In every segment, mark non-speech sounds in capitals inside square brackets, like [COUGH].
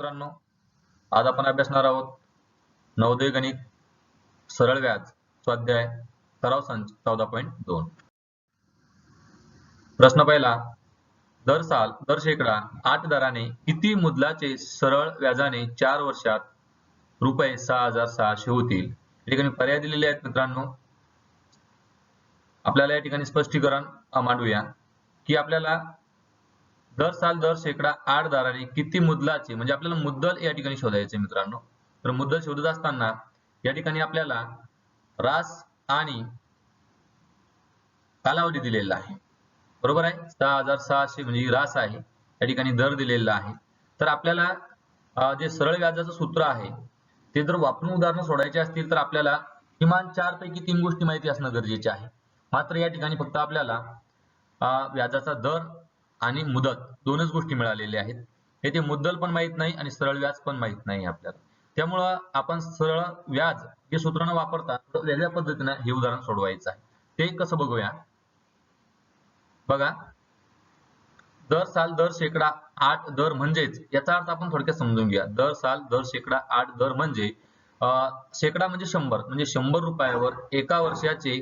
मित्रांनो आज आपण अभ्यासणार आहोत नवोदय गणित सरळ व्याज स्वाध्याय सराव संच चौदा पॉईंट दोन. प्रश्न पहिला दर साल दर शेकडा आठ दराने किती मुदलाचे सरळ व्याजाने चार वर्षात रुपये सहा हजार सहाशे होतील? या ठिकाणी पर्याय दिलेले आहेत मित्रांनो. आपल्याला या ठिकाणी स्पष्टीकरण अ, मांडूया की आपल्याला दर साल दर शेकडा आठ दराने किती मुद्दलाचे म्हणजे आपल्याला मुद्दल या ठिकाणी शोधायचे मित्रांनो. तर मुद्दल शोधत असताना या ठिकाणी आपल्याला रास आणि कालावधी दिलेला आहे. बरोबर आहे? सहा हजार सहाशे म्हणजे रास आहे या ठिकाणी दर दिलेला आहे. तर आपल्याला जे सरळ व्याजाचं सूत्र आहे ते जर वापरून उदाहरणं सोडायचे असतील तर आपल्याला किमान चार पैकी तीन गोष्टी माहिती असणं गरजेचे आहे. मात्र या ठिकाणी फक्त आपल्याला व्याजाचा दर आणि मुदत दोनच गोष्टी मिळालेल्या आहेत. येथे मुद्दल पण माहीत नाही आणि सरळ व्याज पण माहीत नाही आपल्याला. त्यामुळं आपण सरळ व्याज हे सूत्र न वापरता वेगळ्या पद्धतीनं हे उदाहरण सोडवायचं आहे. ते कसं बघूया? बघा. दर साल दर शेकडा आठ दर म्हणजेच याचा अर्थ आपण थोडक्यात समजून घ्या दर साल दर शेकडा आठ दर म्हणजे शेकडा म्हणजे शंभर म्हणजे शंभर रुपयावर एका वर्षाचे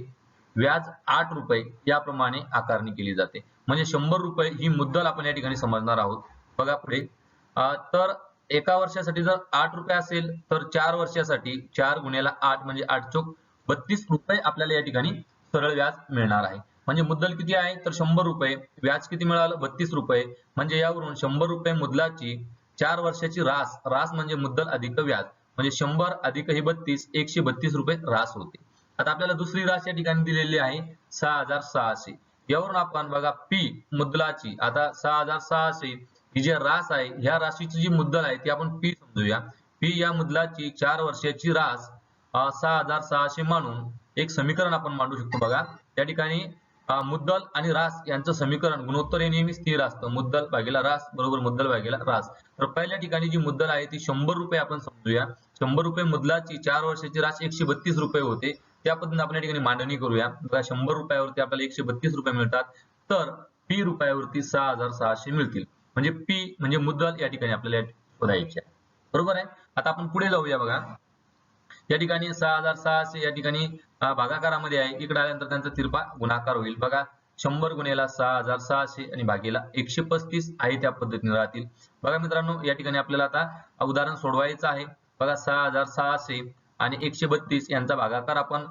व्याज आठ रुपये याप्रमाणे आकारणी केली जाते. म्हणजे शंभर रुपये ही मुद्दल आपण या ठिकाणी समजणार आहोत. बघा पुढे. तर एका वर्षासाठी जर आठ रुपये असेल तर चार वर्षासाठी चार गुन्ह्याला आठ म्हणजे आठ चोक बत्तीस रुपये आपल्याला या ठिकाणी सरळ व्याज मिळणार आहे. म्हणजे मुद्दल किती आहे? तर शंभर रुपये. व्याज किती मिळालं? बत्तीस रुपये. म्हणजे यावरून शंभर रुपये मुद्दलाची चार वर्षाची रास. रास म्हणजे मुद्दल अधिक व्याज. म्हणजे शंभर अधिक हे बत्तीस एकशे बत्तीस रुपये रास होते. आता आपल्याला दुसरी रास या ठिकाणी दिलेली आहे सहा हजार सहाशे. यावरून आपण बघा पी मुद्दलाची. आता सहा हजार सहाशे ही जी रास आहे ह्या राशीची जी मुद्दल आहे ती आपण पी समजूया. पी या मुद्दलाची चार वर्षाची रास सहा हजार सहाशे मानून एक समीकरण आपण मांडू शकतो बघा. त्या ठिकाणी मुद्दल आणि रास यांचं समीकरण गुणोत्तर हे नेहमी स्थिर असतं. मुद्दल भागीला रास बरोबर मुद्दल भागीला रास. तर पहिल्या ठिकाणी जी मुद्दल आहे ती शंभर रुपये आपण समजूया. शंभर रुपये मुद्दलाची चार वर्षाची रास एकशे बत्तीस रुपये होते. त्या पद्धतीने आपण या ठिकाणी मांडणी करूया. बघा शंभर रुपयावरती आपल्याला एकशे बत्तीस रुपये मिळतात. तर पी रुपयावरती सहा हजार सहाशे मिळतील. म्हणजे पी म्हणजे मुद्दल या ठिकाणी आपल्याला शोधायची आहे. बरोबर आहे? आता आपण पुढे जाऊया बघा. या ठिकाणी सहा हजार सहाशे या ठिकाणी भागाकारामध्ये आहे. इकडे आल्यानंतर त्यांचा तिरपा गुणाकार होईल. बघा शंभर गुन्ह्याला सहा हजार सहाशे आणि भागीला एकशे पस्तीस आहे त्या पद्धतीने राहतील. बघा मित्रांनो या ठिकाणी आपल्याला आता उदाहरण सोडवायचं आहे. बघा सहा हजार सहाशे आणि एकशे बत्तीस यांचा भागाकार आपण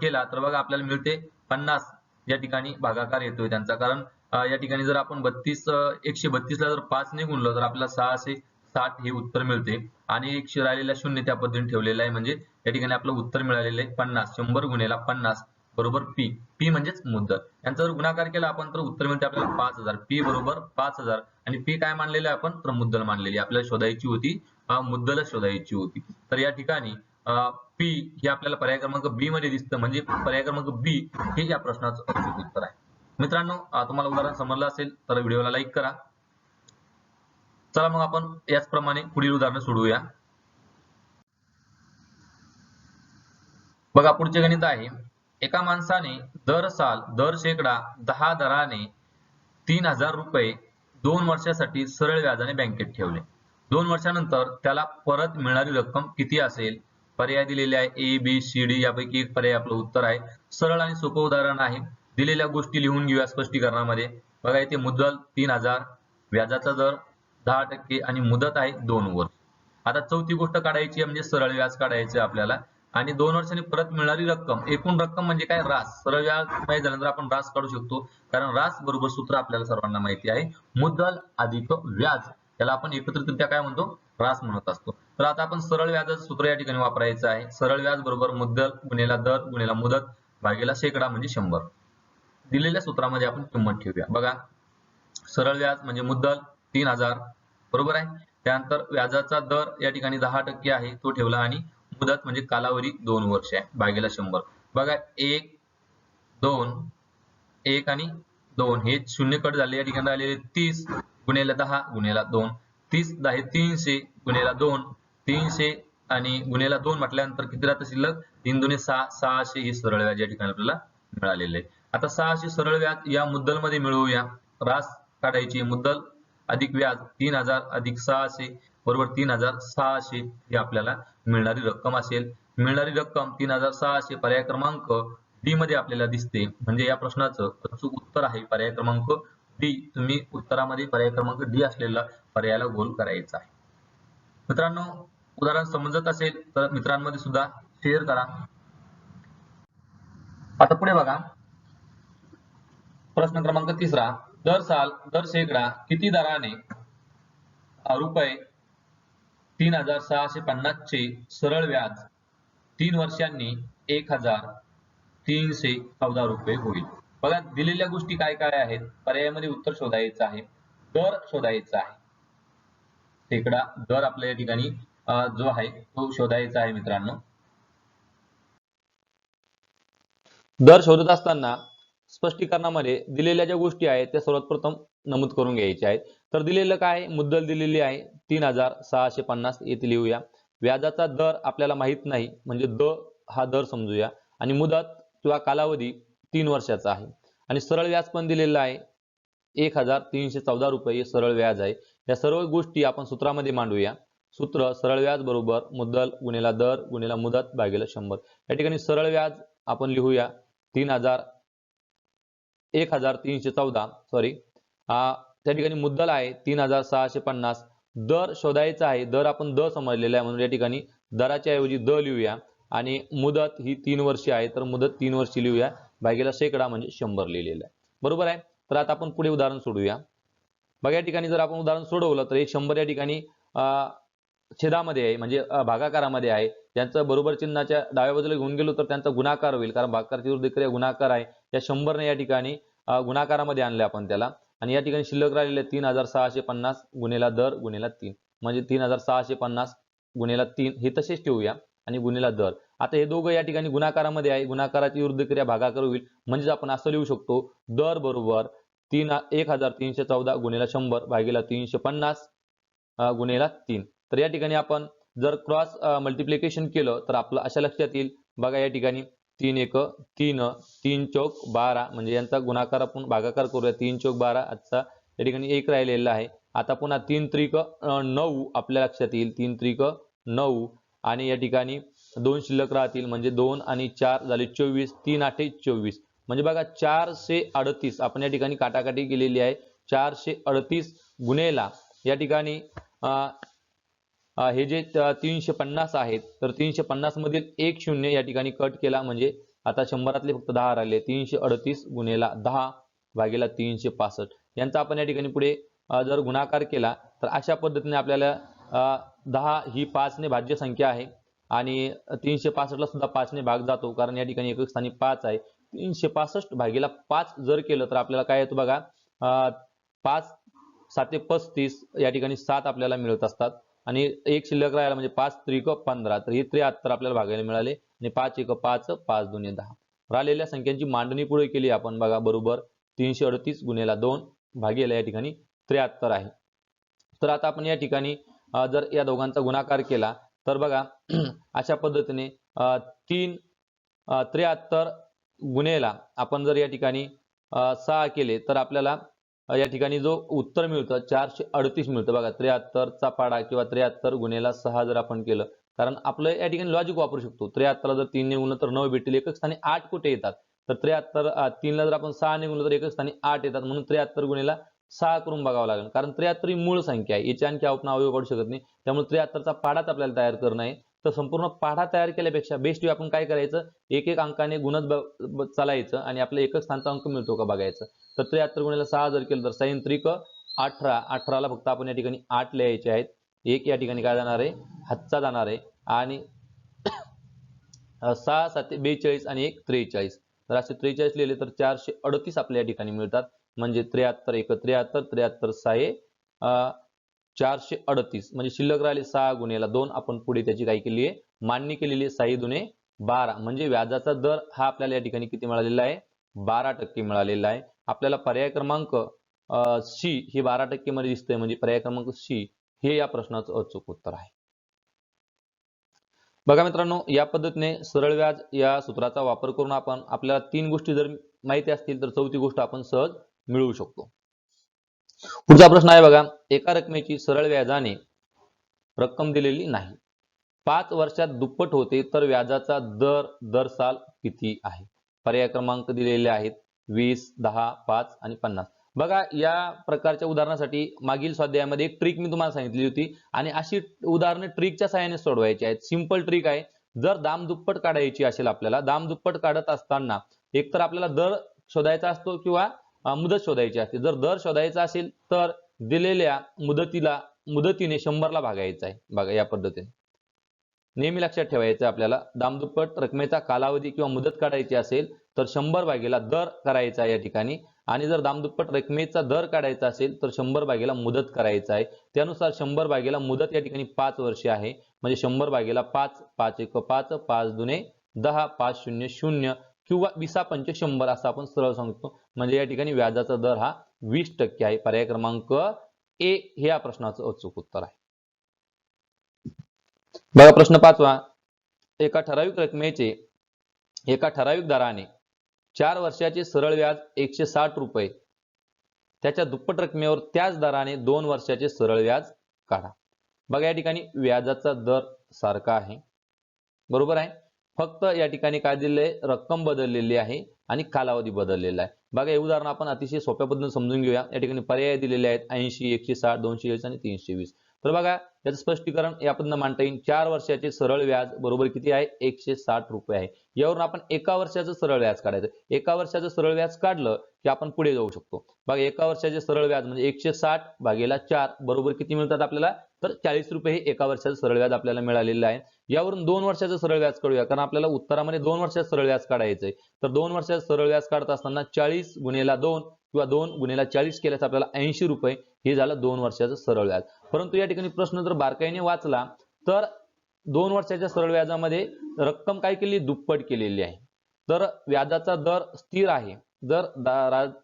केला तर बघा आपल्याला मिळते पन्नास. या ठिकाणी भागाकार येतोय त्यांचा. कारण या ठिकाणी जर आपण बत्तीस एकशे बत्तीस ला जर पाच ने गुणलं तर आपल्याला सहाशे साठ हे उत्तर मिळते. आणि एकशे राहिलेला शून्य त्या पद्धतीने ठेवलेलं आहे. म्हणजे या ठिकाणी आपलं उत्तर मिळालेलं आहे पन्नास. शंभर गुन्हेला पन्नास बरोबर पी. पी म्हणजेच मुद्दल. यांचा जर गुणाकार केला आपण तर उत्तर मिळते आपल्याला पाच हजार. पी बरोबर पाच हजार. आणि पी काय मानलेलं आहे आपण तर मुद्दल मानलेली आपल्याला शोधायची होती मुद्दलच शोधायची होती. तर या ठिकाणी पी हे आपल्याला पर्याय क्रमांक बी मध्ये दिसतं. म्हणजे पर्याय क्रमांक बी हे या प्रश्नाचं अचूक उत्तर आहे. मित्रांनो तुम्हाला उदाहरण समजलं असेल तर व्हिडिओला लाईक करा. चला मग आपण याचप्रमाणे पुढील उदाहरण सोडवूया. बघा पुढचे गणित आहे. एका माणसाने दर साल दर शेकडा दहा दराने तीन हजार रुपये दोन वर्षासाठी सरळ व्याजाने बँकेत ठेवले. दोन वर्षानंतर त्याला परत मिळणारी रक्कम किती असेल? पर्याय दिलेले आहे. ए बी सी डी यापैकी एक पर्याय आपलं उत्तर आहे. सरळ आणि सोपं उदाहरण आहे. दिलेल्या गोष्टी लिहून घेऊया स्पष्टीकरणामध्ये. बघा इथे मुद्दल तीन हजार व्याजाचा दर दहा टक्के आणि मुदत आहे दोन वर्ष. आता चौथी गोष्ट काढायची म्हणजे सरळ व्याज काढायचं आपल्याला. आणि दोन वर्षांनी परत मिळणारी रक्कम एकूण रक्कम म्हणजे काय? रास सरळ व्याज माहिती झाल्यानंतर आपण रास काढू शकतो. कारण रास बरोबर सूत्र आपल्याला सर्वांना माहिती आहे. मुद्दल अधिक व्याज. त्याला आपण एकत्रितरित्या काय म्हणतो? रास म्हणत असतो. तर आता आपण सरळ व्याजाचं सूत्र या ठिकाणी वापरायचं आहे. सरळ व्याज बरोबर मुद्दल गुन्हेला दर गुन्हेला मुदत भागेला शेकडा म्हणजे शंभर. दिलेल्या सूत्रामध्ये आपण किंमत ठेवूया. बघा. सरळ व्याज म्हणजे मुद्दल तीन हजार. बरोबर आहे? त्यानंतर व्याजाचा दर या ठिकाणी दहा टक्के आहे तो ठेवला आणि मुदत म्हणजे कालावधी दोन वर्ष आहे भागेला शंभर. बघा एक दोन एक आणि दोन. हे शून्य कट झाले. या ठिकाणी आलेले तीस गुन्हेला दहा गुन्हेला दोन. तीस दहा तीनशे गुन्हेला दोन. तीनशे आणि गुन्हेला दोन म्हटल्यानंतर किती राहतं शिल्लक? तीन दोन्ही सहा सहाशे हे सरळ व्याज या ठिकाणी आपल्याला मिळालेले. आहे आता सहाशे सरळ व्याज या मुद्दलमध्ये मिळवूया. रास काढायची मुद्दल अधिक व्याज तीन हजार अधिक सहाशे बरोबर तीन हजार सहाशे ही आपल्याला मिळणारी रक्कम असेल. मिळणारी रक्कम तीन हजार सहाशे पर्याय क्रमांक डी मध्ये आपल्याला दिसते. म्हणजे या प्रश्नाचं अचूक उत्तर आहे पर्याय क्रमांक डी. तुम्ही उत्तरामध्ये पर्याय क्रमांक डी असलेला पर्यायाला गोल करायचा आहे. मित्रांनो उदाहरण समजत असेल तर मित्रांमध्ये सुद्धा शेअर करा. आता पुढे बघा. प्रश्न क्रमांक तिसरा. दर साल दर शेकडा किती दराने रुपये तीन हजार सहाशे पन्नास चे सरळ व्याज तीन वर्षांनी एक हजार तीनशे चौदा रुपये होईल. बघा दिलेल्या गोष्टी काय काय आहेत? पर्यायामध्ये उत्तर शोधायचं आहे. दर शोधायचा आहे. शेकडा दर आपल्या या ठिकाणी जो आहे तो शोधायचा आहे मित्रांनो. दर शोधत असताना स्पष्टीकरणामध्ये दिलेल्या ज्या गोष्टी आहेत त्या सर्वात प्रथम नमूद करून घ्यायच्या आहेत. तर दिलेलं काय? मुद्दल दिलेली आहे तीन हजार सहाशे पन्नास. येथे लिहूया. व्याजाचा दर आपल्याला माहीत नाही म्हणजे द हा दर समजूया. आणि मुदत किंवा कालावधी तीन वर्षाचा आहे. आणि सरळ व्याज पण दिलेलं आहे. एक हजार तीनशे चौदा रुपये सरळ व्याज आहे. या सर्व गोष्टी आपण सूत्रामध्ये मांडूया. सूत्र सरळ व्याज बरोबर मुद्दल गुणेला दर गुणेला मुदत भागेला शंभर. या ठिकाणी सरळ व्याज आपण लिहूया. तीन हजार एक हजार तीनशे चौदा सॉरी त्या ठिकाणी मुद्दल आहे तीन हजार सहाशे पन्नास. दर शोधायचा आहे. दर आपण द समजलेला आहे म्हणून या ठिकाणी दराच्या ऐवजी द लिहूया. आणि मुदत ही तीन वर्षी आहे तर मुदत तीन वर्षी लिहूया. भागेला शेकडा म्हणजे शंभर लिहिलेलं आहे. बरोबर आहे? तर आता आपण पुढे उदाहरण सोडूया. बघा या ठिकाणी जर आपण उदाहरण सोडवलं तर हे शंभर या ठिकाणी अं, छेदामध्ये आहे म्हणजे भागाकारामध्ये आहे. त्यांचं बरोबर चिन्हाच्या डाव्या बाजूला घेऊन गेलो तर त्यांचा गुणाकार होईल. कारण भागाकारची विरुद्ध क्रिया गुणाकार आहे. या शंभरने या ठिकाणी गुणाकारामध्ये आणले आपण त्याला. आणि या ठिकाणी शिल्लक राहिलेले तीन हजार सहाशे पन्नास गुणेला दर गुन्हेला तीन. म्हणजे तीन हजार सहाशे पन्नास गुणेला तीन. हे तसेच ठेवूया. आणि गुन्हेला दर. आता हे दोघं या ठिकाणी गुणाकारामध्ये आहे. गुणाकाराची विरुद्ध क्रिया भागाकार होईल. म्हणजेच आपण असं लिहू शकतो दर बरोबर तीन एक हजार तीनशे चौदा गुन्हेला शंभर भागीला तीनशे पन्नास गुन्हेला तीन. तर या ठिकाणी आपण जर क्रॉस मल्टिप्लिकेशन केलं तर आपलं अशा लक्षात येईल. बघा या ठिकाणी तीन एक तीन तीन चौक बारा. म्हणजे यांचा गुणाकार आपण भागाकार करूया. तीन चौक बारा. आजचा या ठिकाणी एक राहिलेला आहे. आता पुन्हा तीन त्रिक नऊ आपल्या लक्षात येईल. तीन त्रिक नऊ. आणि या ठिकाणी दोन शिल्लक राहतील म्हणजे दोन आणि चार झाले चोवीस तीन आठे चोवीस. म्हणजे बघा चारशे अडतीस आपण या ठिकाणी काटाकाटी केलेली आहे. चारशे अडतीस गुन्हेला या ठिकाणी हे जे तीनशे पन्नास आहेत तर तीनशे पन्नास मधील एक शून्य या ठिकाणी कट केला म्हणजे आता शंभरातले फक्त दहा राहिले. तीनशे अडतीस गुन्हेला दहा भागेला तीनशे पासष्ट. यांचा आपण या ठिकाणी पुढे जर गुणाकार केला तर अशा पद्धतीने आपल्याला दहा ही पाचने भाज्य संख्या आहे आणि तीनशे पासष्टला सुद्धा पाचने भाग जातो कारण या ठिकाणी एकक स्थानी पाच आहे. तीनशे पासष्ट भागीला पाच जर केलं तर आपल्याला काय येतं बघा? पाच साते पस्तीस या ठिकाणी सात आपल्याला मिळत असतात. आणि एक शिल्लक राहिला म्हणजे पाच त्रिक पंधरा तर हे त्र्याहत्तर आपल्याला भागायला मिळाले. आणि पाच एक पाच पाच दोन दहा. राहिलेल्या संख्यांची मांडणी पुढे केली आपण बघा बरोबर तीनशे अडतीस गुन्हेला दोन भागेला या ठिकाणी त्र्याहत्तर आहे. तर आता आपण या ठिकाणी जर या दोघांचा गुणाकार केला तर बघा [CLEARS THROAT] अशा पद्धतीने तीन त्र्याहत्तर गुन्हेला आपण जर या ठिकाणी सहा केले तर आपल्याला या ठिकाणी जो उत्तर मिळतं चारशे अडतीस मिळतं. बघा त्र्याहत्तरचा पाडा किंवा त्र्याहत्तर गुन्हेला सहा जर आपण केलं कारण आपलं या ठिकाणी लॉजिक वापरू शकतो. त्र्याहत्तरला जर तीन निघून तर नऊ भेटतील एकच स्थानी आठ कुठे येतात? तर त्र्याहत्तर तीनला जर आपण सहा निघून तर एकच स्थानी आठ येतात. म्हणून त्र्याहत्तर गुन्हेला सहा करून बघावं लागेल. कारण त्र्याहत्तर ही मूळ संख्या आहे. याची आणखी आपण अवयव काढू शकत नाही. त्यामुळे त्र्याहत्तरचा पाडाच आपल्याला तयार करणं आहे. तर संपूर्ण पाढा तयार केल्यापेक्षा बेस्ट आपण काय करायचं? एक एक अंकाने गुणत चालायचं आणि आपल्या एकच स्थानचा अंक मिळतो का बघायचं. तर त्र्याहत्तर गुणिला सहा जर केलं तर सैंत्रिक अठरा. अठराला फक्त आपण या ठिकाणी आठ लिहायचे आहेत. एक या ठिकाणी काय जाणार आहे? हातचा जाणार आहे. आणि [COUGHS] सहा सात बेचाळीस आणि एक त्रेचाळीस. असे त्रेचाळीस लिहिले तर चारशे अडतीस आपल्या या ठिकाणी मिळतात. म्हणजे त्र्याहत्तर एक त्र्याहत्तर त्र्याहत्तर सहा चारशे अडतीस. म्हणजे शिल्लक राहिले सहा गुन्ह्याला दोन आपण पुढे त्याची काय केली आहे? मान्य केलेली आहे साई दुने बारा. म्हणजे व्याजाचा दर हा आपल्याला या ठिकाणी किती मिळालेला आहे? बारा टक्के मिळालेला आहे. आपल्याला पर्याय क्रमांक सी ही बारा टक्के मध्ये दिसतंय. म्हणजे पर्याय क्रमांक सी हे या प्रश्नाचं अचूक उत्तर आहे. बघा मित्रांनो या पद्धतीने सरळ व्याज या सूत्राचा वापर करून आपण आपल्याला तीन गोष्टी जर माहिती असतील तर चौथी गोष्ट आपण सहज मिळवू शकतो. पुढचा प्रश्न आहे बघा एका रकमेची सरळ व्याजाने रक्कम दिलेली नाही. पाच वर्षात दुप्पट होते तर व्याजाचा दर दर साल किती आहे? पर्याय क्रमांक दिलेले आहेत वीस दहा पाच आणि पन्नास. बघा या प्रकारच्या उदाहरणासाठी मागील स्वाध्यायामध्ये एक ट्रिक मी तुम्हाला सांगितली होती. आणि अशी उदाहरणं ट्रिकच्या सहाय्याने सोडवायची आहेत. सिंपल ट्रिक आहे. जर दाम दुप्पट काढायची असेल आपल्याला दाम दुप्पट काढत असताना एकतर आपल्याला दर शोधायचा असतो किंवा मुदत शोधायची असते. जर दर शोधायचा असेल तर दिलेल्या मुदतीला मुदतीने शंभरला भागायचा आहे. बघा या पद्धतीने. नेहमी लक्षात ठेवायचं आपल्याला. दामदुप्पट रकमेचा कालावधी किंवा मुदत काढायची असेल तर शंभर भागेला दर करायचा आहे या ठिकाणी. आणि जर दामदुप्पट रकमेचा दर काढायचा असेल तर शंभर भागेला मुदत करायचा आहे. त्यानुसार शंभर भागेला मुदत या ठिकाणी पाच वर्षे आहे. म्हणजे शंभर भागेला पाच पाच एक पाच पाच दुने दहा पाच शून्य शून्य किंवा विसा पंच शंभर असं आपण सरळ सांगतो. म्हणजे या ठिकाणी व्याजाचा दर हा वीस टक्के आहे. पर्याय क्रमांक ए हे या प्रश्नाचं अचूक उत्तर आहे. बघा प्रश्न पाचवा. एका ठराविक रकमेचे एका ठराविक दराने चार वर्षाचे सरळ व्याज एकशे साठ रुपये. त्याच्या दुप्पट रकमेवर त्याच दराने दोन वर्षाचे सरळ व्याज काढा. बघा या ठिकाणी व्याजाचा दर सारखा आहे. बरोबर आहे? फक्त या ठिकाणी काय दिलेलं आहे रक्कम बदललेली आहे आणि कालावधी बदललेला आहे. बघा हे उदाहरण आपण अतिशय सोप्या पद्धतीने समजून घेऊया. या ठिकाणी पर्याय दिलेले आहेत ऐंशी एकशे साठ दोनशे वीस आणि तीनशे वीस. तर बघा याचं स्पष्टीकरण या पद्धतीनं मांडता येईल. चार वर्षाचे सरळ व्याज बरोबर किती आहे? एकशे साठ रुपये आहे. यावरून आपण एका वर्षाचं सरळ व्याज काढायचं. एका वर्षाचं सरळ व्याज काढलं की आपण पुढे जाऊ शकतो. बघा एका वर्षाचे सरळ व्याज म्हणजे एकशे साठ भागेला चार बरोबर किती मिळतात आपल्याला? तर चाळीस रुपये हे एका वर्षाचं सरळ व्याज आपल्याला मिळालेलं आहे. यावरून दोन वर्षाचं सरळ व्याज काढूया. कारण आपल्याला उत्तरामध्ये दोन वर्षाचं सरळ व्याज काढायचंय. तर दोन वर्षाचं सरळ व्याज काढत असताना चाळीस गुणेला दोन किंवा दोन गुणेला चाळीस केल्यास आपल्याला ऐंशी रुपये हे झालं दोन वर्षाचं सरळ व्याज. परंतु या ठिकाणी प्रश्न जर बारकाईने वाचला तर दोन वर्षाच्या सरळ व्याजामध्ये रक्कम काय केली? दुप्पट केलेली आहे. तर व्याजाचा दर स्थिर आहे. जर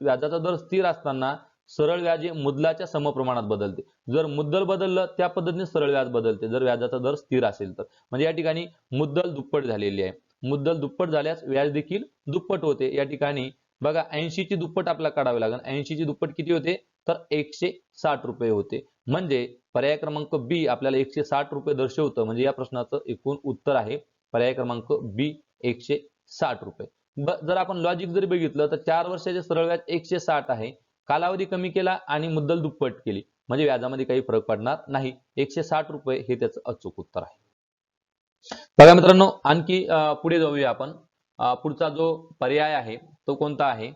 व्याजाचा दर स्थिर असताना सरळ व्याज हे मुद्दलाच्या समप्रमाणात बदलते. जर मुद्दल बदललं त्या पद्धतीने सरळ व्याज बदलते. जर व्याजाचा दर स्थिर असेल तर. म्हणजे या ठिकाणी मुद्दल दुप्पट झालेली आहे. मुद्दल दुप्पट झाल्यास व्याज देखील दुप्पट होते. या ठिकाणी बघा ऐंशी ची दुप्पट आपल्याला काढावी लागेल. ऐंशी ची दुप्पट किती होते? तर एकशे साठ रुपये होते. म्हणजे पर्याय क्रमांक बी आपल्याला एकशे साठ रुपये दर्शवतं. म्हणजे या प्रश्नाचं एकूण उत्तर आहे. पर्याय क्रमांक बी एकशे साठ रुपये. जर आपण लॉजिक जरी बघितलं तर चार वर्षाचे सरळ व्याज एकशे साठ आहे. कालावधी कमी केला आणि मुद्दल दुप्पट केली. म्हणजे व्याजामध्ये काही फरक पडणार नाही. एकशे साठ रुपये हे त्याचं अचूक उत्तर आहे. बघा मित्रांनो आणखी पुढे जाऊया आपण. पुढचा जो पर्याय आहे तो कोणता आहे?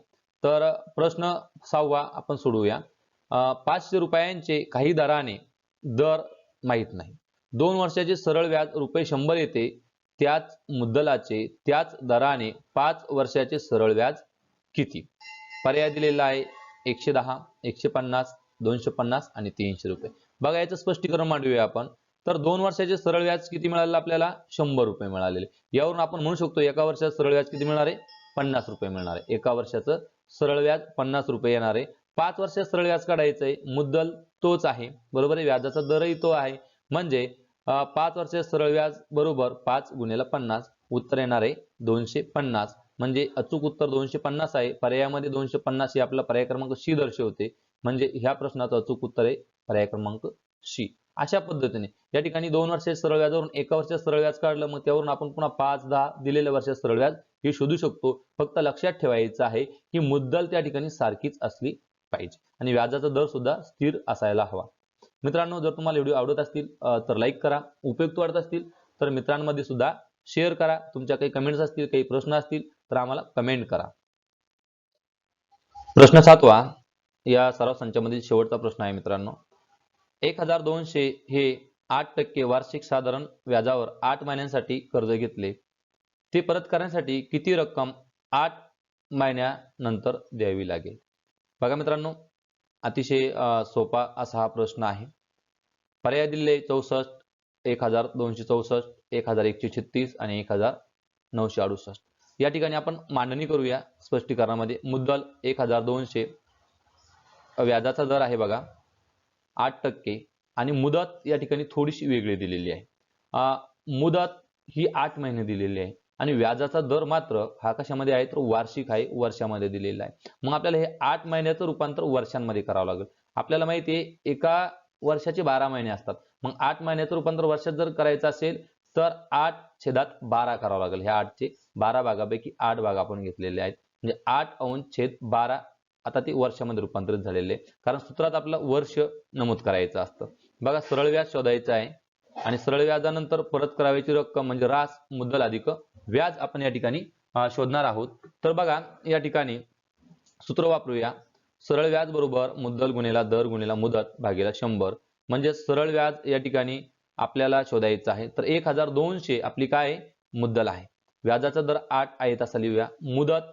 तर प्रश्न सहावा आपण सोडवूया. पाचशे रुपयांचे काही दराने दर माहीत नाही. दोन वर्षाचे सरळ व्याज रुपये शंभर येते त्याच मुद्दलाचे त्याच दराने पाच वर्षाचे सरळ व्याज किती? पर्याय दिलेला आहे. एकशे दहा एकशे पन्नास दोनशे पन्नास आणि तीनशे रुपये. बघा याचं स्पष्टीकरण मांडूया आपण. तर दोन वर्षाचे सरळ व्याज किती मिळालं आपल्याला? शंभर रुपये मिळालेले. यावरून आपण म्हणू शकतो एका वर्षात सरळ व्याज किती मिळणार आहे? पन्नास रुपये मिळणार आहे. एका वर्षाचं सरळ व्याज पन्नास रुपये येणार आहे. पाच वर्षात सरळ व्याज काढायचं आहे. मुद्दल तोच आहे. बरोबर आहे? व्याजाचा दरही तो आहे. म्हणजे पाच वर्षात सरळ व्याज बरोबर पाच गुणेला पन्नास. उत्तर येणार आहे दोनशे पन्नास. म्हणजे अचूक उत्तर दोनशे पन्नास आहे. पर्यायामध्ये दोनशे पन्नास हे आपला पर्याय क्रमांक सी दर्शवते. म्हणजे ह्या प्रश्नाचं अचूक उत्तर आहे पर्याय क्रमांक सी. अशा पद्धतीने. या ठिकाणी दोन वर्षाच्या सरळ व्याजावरून एका वर्षात सरळ व्याज काढलं मग त्यावरून आपण पुन्हा पाच दहा दिलेल्या वर्षात सरळ व्याज हे शोधू शकतो. फक्त लक्षात ठेवायचं आहे की मुद्दल त्या ठिकाणी सारखीच असली पाहिजे. आणि व्याजाचा दर सुद्धा स्थिर असायला हवा. मित्रांनो जर तुम्हाला व्हिडिओ आवडत असतील तर लाईक करा. उपयुक्त वाटत असतील तर मित्रांमध्ये सुद्धा शेअर करा. तुमच्या काही कमेंट्स असतील काही प्रश्न असतील तर आम्हाला कमेंट करा. प्रश्न सातवा या सराव संचामधील शेवटचा प्रश्न आहे मित्रांनो. एक हजार दोनशे हे आठ टक्के वार्षिक साधारण व्याजावर आठ महिन्यांसाठी कर्ज घेतले. ते परत करण्यासाठी किती रक्कम आठ महिन्यानंतर द्यावी लागेल? बघा मित्रांनो अतिशय सोपा असा हा प्रश्न आहे. पर्याय दिले चौसष्ट एक हजार दोनशे चौसष्ट एक हजार एकशे छत्तीस आणि एक हजार नऊशे अडुसष्ट. या ठिकाणी आपण मांडणी करूया स्पष्टीकरणामध्ये. मुद्दल एक हजार दोनशे. व्याजाचा दर आहे बघा. आठ टक्के. आणि मुदत या ठिकाणी थोडीशी वेगळी दिलेली आहे. मुदत ही आठ महिने दिलेली आहे. आणि व्याजाचा दर मात्र हा कशामध्ये आहे तर वार्षिक आहे वर्षामध्ये दिलेला आहे. मग आपल्याला हे आठ महिन्याचं रूपांतर वर्षांमध्ये करावं लागेल. आपल्याला माहिती आहे एका वर्षाचे बारा महिने असतात. मग आठ महिन्याचं रूपांतर वर्षात जर करायचं असेल तर आठ छेदात बारा करावं लागेल. ह्या आठचे बारा भागापैकी आठ भाग आपण घेतलेले आहेत. म्हणजे आठ अंश छेद बारा आता ते वर्षामध्ये रूपांतरित झालेले आहे. कारण सूत्रात आपलं वर्ष नमूद करायचं असतं. बघा सरळ व्याज शोधायचं आहे आणि सरळ व्याजानंतर परत करावयाची रक्कम म्हणजे रास मुद्दल अधिक व्याज आपण या ठिकाणी शोधणार आहोत. तर बघा या ठिकाणी सूत्र वापरूया. सरळ व्याज बरोबर मुद्दल गुणेला दर गुणेला मुदत भागेला शंभर. म्हणजे सरळ व्याज या ठिकाणी आपल्याला शोधायचं आहे. तर एक हजार दोनशे आपली काय? मुद्दल आहे. व्याजाचा दर आठ आहे तसा लिहूया. मुदत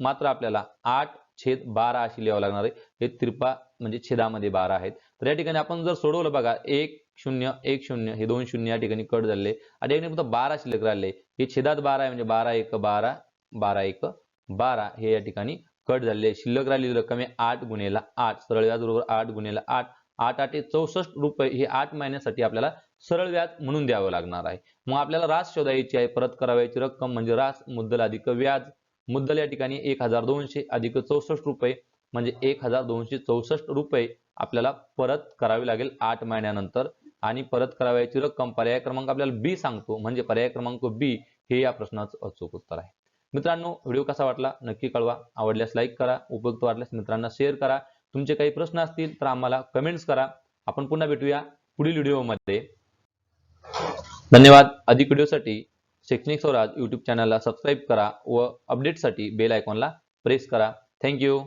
मात्र आपल्याला आठ छेद बारा अशी लिहावं लागणार आहे. हे त्रिपा म्हणजे छेदामध्ये बारा आहेत. तर या ठिकाणी आपण जर सोडवलं बघा एक शून्य एक शून्य हे दोन शून्य या ठिकाणी कट झाले. आणि या ठिकाणी फक्त बारा शिल्लक राहिले. हे छेदात बारा आहे म्हणजे बारा एक बारा बारा एक बारा हे या ठिकाणी कट झाले. शिल्लक राहिलेली रक्कम आहे आठ गुणेला आठ. सरळ व्याज बरोबर आठ गुणेला आठ. आठ आठ चौसष्ट रुपये हे आठ महिन्यासाठी आपल्याला सरळ व्याज म्हणून द्यावं लागणार आहे. मग आपल्याला रास शोधायची आहे परत करावयाची रक्कम म्हणजे रास मुद्दल अधिक व्याज. मुद्दल या ठिकाणी एक हजार दोनशे अधिक चौसष्ट रुपये म्हणजे एक हजार दोनशे चौसष्ट रुपये आपल्याला परत करावी लागेल आठ महिन्यानंतर. आणि परत करावयाची रक्कम पर्याय क्रमांक आपल्याला बी सांगतो. म्हणजे पर्याय क्रमांक बी हे या प्रश्नाचं अचूक उत्तर आहे. मित्रांनो व्हिडिओ कसा वाटला नक्की कळवा. आवडल्यास लाईक करा. उपयुक्त वाटल्यास मित्रांना शेअर करा. तुमचे काही प्रश्न असतील तर आम्हाला कमेंट्स करा. आपण पुन्हा भेटूया पुढील व्हिडिओमध्ये. धन्यवाद. अधिक व्हिडिओसाठी शैक्षणिक स्वराज यूट्यूब चॅनलला सबस्क्राईब करा व अपडेटसाठी बेल आयकॉनला प्रेस करा. थँक्यू